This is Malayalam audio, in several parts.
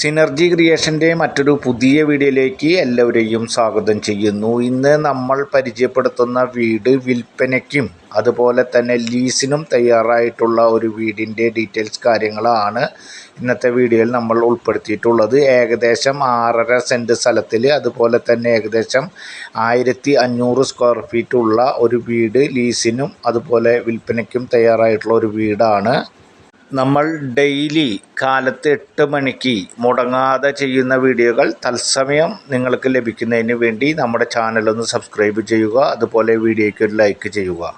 സിനർജി ക്രിയേഷന്റെ മറ്റൊരു പുതിയ വീഡിയോയിലേക്ക് എല്ലാവരെയും സ്വാഗതം ചെയ്യുന്നു. ഇന്ന് നമ്മൾ പരിചയപ്പെടുത്തുന്ന വീട് വിൽപ്പനയ്ക്കും അതുപോലെ തന്നെ ലീസിനും തയ്യാറായിട്ടുള്ള ഒരു വീടിന്റെ ഡീറ്റെയിൽസ് കാര്യങ്ങളാണ് ഇന്നത്തെ വീഡിയോയിൽ നമ്മൾ ഉൾപ്പെടുത്തിയിട്ടുള്ളത്. ഏകദേശം ആറര സെന്റ് സ്ഥലത്തിൽ അതുപോലെ തന്നെ ഏകദേശം ആയിരത്തി അഞ്ഞൂറ് സ്ക്വയർ ഫീറ്റ് ഉള്ള ഒരു വീട് ലീസിനും അതുപോലെ വിൽപ്പനയ്ക്കും തയ്യാറായിട്ടുള്ള ഒരു വീടാണ്. നമ്മൾ ഡെയിലി കാലത്ത് എട്ട് മണിക്ക് മുടങ്ങാതെ ചെയ്യുന്ന വീഡിയോകൾ തത്സമയം നിങ്ങൾക്ക് ലഭിക്കുന്നതിന് വേണ്ടി നമ്മുടെ ചാനലൊന്ന് സബ്സ്ക്രൈബ് ചെയ്യുക അതുപോലെ വീഡിയോയ്ക്ക് ഒരു ലൈക്ക് ചെയ്യുക.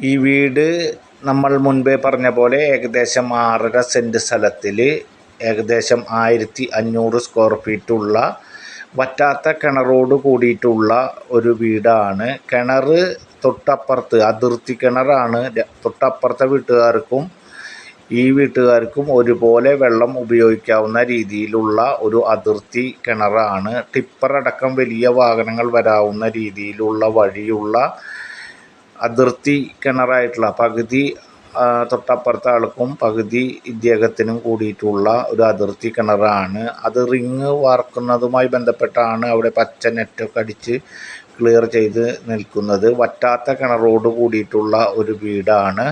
ഈ വീട് നമ്മൾ മുൻപേ പറഞ്ഞ പോലെ ഏകദേശം ആറര സെന്റ് സ്ഥലത്തിൽ ഏകദേശം ആയിരത്തി അഞ്ഞൂറ് സ്ക്വയർ ഫീറ്റുള്ള വറ്റാത്ത കിണറോട് കൂടിയിട്ടുള്ള ഒരു വീടാണ്. കിണർ തൊട്ടപ്പുറത്ത് അതിർത്തി കിണറാണ്. തൊട്ടപ്പുറത്തെ വീട്ടുകാർക്കും ഈ വീട്ടുകാർക്കും ഒരുപോലെ വെള്ളം ഉപയോഗിക്കാവുന്ന രീതിയിലുള്ള ഒരു അതിർത്തി കിണറാണ്. ടിപ്പറടക്കം വലിയ വാഹനങ്ങൾ വരാവുന്ന രീതിയിലുള്ള വഴിയുള്ള അതിർത്തി കിണറായിട്ടുള്ള പകുതി തൊട്ടപ്പുറത്തെ ആൾക്കും പകുതി ഇദ്ദേഹത്തിനും കൂടിയിട്ടുള്ള ഒരു അതിർത്തി കിണറാണ്. അത് റിങ് വാർക്കുന്നതുമായി ബന്ധപ്പെട്ടാണ് അവിടെ പച്ച നെറ്റൊക്കെ അടിച്ച് ക്ലിയർ ചെയ്ത് നിൽക്കുന്നത്. വറ്റാത്ത കിണറോട് കൂടിയിട്ടുള്ള ഒരു വീടാണ്.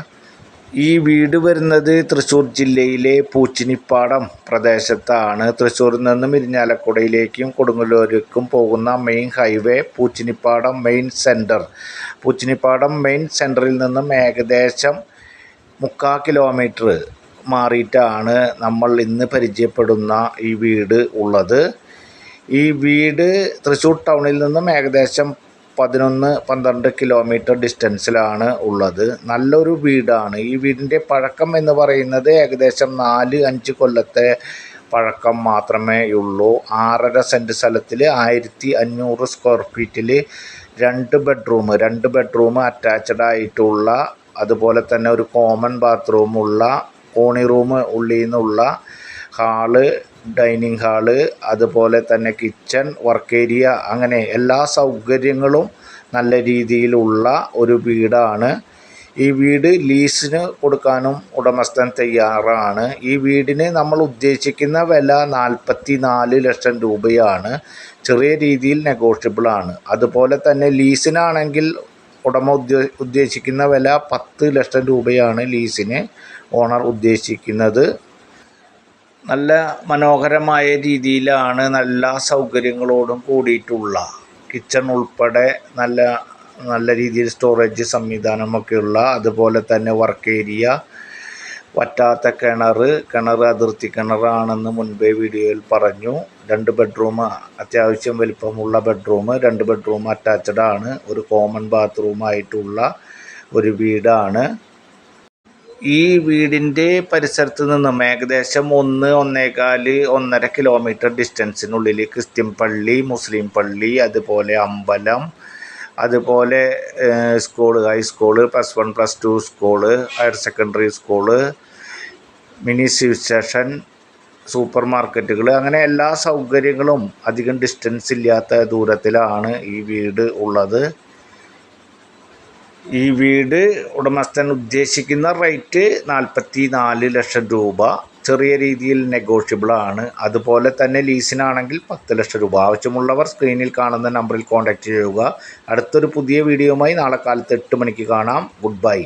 ഈ വീട് വരുന്നത് തൃശ്ശൂർ ജില്ലയിലെ പൂച്ചിനിപ്പാടം പ്രദേശത്താണ്. തൃശ്ശൂരിൽ നിന്നും ഇരിഞ്ഞാലക്കുടയിലേക്കും കൊടുങ്ങല്ലൂരേക്കും പോകുന്ന main highway Poochinippadam main centre Poochinippadam main സെന്ററിൽ നിന്നും ഏകദേശം മുക്കാൽ കിലോമീറ്റർ മാറിയിട്ടാണ് നമ്മൾ ഇന്ന് പരിചയപ്പെടുന്ന ഈ വീട് ഉള്ളത്. ഈ വീട് തൃശ്ശൂർ ടൗണിൽ നിന്നും ഏകദേശം പതിനൊന്ന് പന്ത്രണ്ട് കിലോമീറ്റർ ഡിസ്റ്റൻസിലാണ് ഉള്ളത്. നല്ലൊരു വീടാണ്. ഈ വീടിന്റെ പഴക്കം എന്ന് പറയുന്നത് ഏകദേശം നാല് അഞ്ച് കൊല്ലത്തെ പഴക്കം മാത്രമേ ഉള്ളൂ. ആറര സെന്റ് സ്ഥലത്തിൽ ആയിരത്തി അഞ്ഞൂറ് സ്ക്വയർ ഫീറ്റിൽ രണ്ട് ബെഡ്റൂം രണ്ട് ബെഡ്റൂം അറ്റാച്ച്ഡ് ആയിട്ടുള്ള അതുപോലെ തന്നെ ഒരു കോമൺ ബാത്റൂമുള്ള കോണി റൂം ഉള്ളിൽ നിന്നുള്ള ഹാൾ ഡൈനിങ് ഹാൾ അതുപോലെ തന്നെ കിച്ചൺ വർക്ക് ഏരിയ അങ്ങനെ എല്ലാ സൗകര്യങ്ങളും നല്ല രീതിയിലുള്ള ഒരു വീടാണ്. ഈ വീട് ലീസിന് കൊടുക്കാനും ഉടമസ്ഥൻ തയ്യാറാണ്. ഈ വീടിന് നമ്മൾ ഉദ്ദേശിക്കുന്ന വില നാൽപ്പത്തി നാല് ലക്ഷം രൂപയാണ്. ചെറിയ രീതിയിൽ നെഗോഷ്യബിൾ ആണ്. അതുപോലെ തന്നെ ലീസിനാണെങ്കിൽ ഉടമ ഉദ്ദേശ ഉദ്ദേശിക്കുന്ന വില പത്ത് ലക്ഷം രൂപയാണ് ലീസിന് ഓണർ ഉദ്ദേശിക്കുന്നത്. നല്ല മനോഹരമായ രീതിയിലാണ് നല്ല സൗകര്യങ്ങളോടും കൂടിയിട്ടുള്ള കിച്ചൺ ഉൾപ്പെടെ നല്ല നല്ല രീതിയിൽ സ്റ്റോറേജ് സംവിധാനമൊക്കെയുള്ള അതുപോലെ തന്നെ വർക്ക് ഏരിയ വറ്റാത്ത കിണർ കിണർ അതിർത്തി കിണറാണെന്ന് മുൻപേ വീഡിയോയിൽ പറഞ്ഞു. രണ്ട് ബെഡ്റൂം അത്യാവശ്യം വലിപ്പമുള്ള ബെഡ്റൂം രണ്ട് ബെഡ്റൂം അറ്റാച്ച്ഡ് ആണ്. ഒരു കോമൺ ബാത്റൂമായിട്ടുള്ള ഒരു വീടാണ്. ഈ വീടിന്റെ പരിസരത്ത് നിന്നും ഏകദേശം ഒന്ന് ഒന്നേകാൽ ഒന്നര കിലോമീറ്റർ ഡിസ്റ്റൻസിനുള്ളിൽ ക്രിസ്ത്യൻ പള്ളി മുസ്ലിം പള്ളി അതുപോലെ അമ്പലം അതുപോലെ school high school plus one plus two school higher secondary school mini civil station super മാർക്കറ്റുകൾ അങ്ങനെ എല്ലാ സൗകര്യങ്ങളും അധികം ഡിസ്റ്റൻസ് ഇല്ലാത്ത ദൂരത്തിലാണ് ഈ വീട് ഉള്ളത്. ഈ വീട് ഉടമസ്ഥൻ ഉദ്ദേശിക്കുന്ന റേറ്റ് നാൽപ്പത്തി നാല് ലക്ഷം രൂപ. ചെറിയ രീതിയിൽ നെഗോഷ്യബിൾ ആണ്. അതുപോലെ തന്നെ ലീസിനാണെങ്കിൽ പത്ത് ലക്ഷം രൂപ. ആവശ്യമുള്ളവർ സ്ക്രീനിൽ കാണുന്ന നമ്പറിൽ കോൺടാക്റ്റ് ചെയ്യുക. അടുത്തൊരു പുതിയ വീഡിയോയുമായി നാളെ കാലത്ത് എട്ട് മണിക്ക് കാണാം. Good bye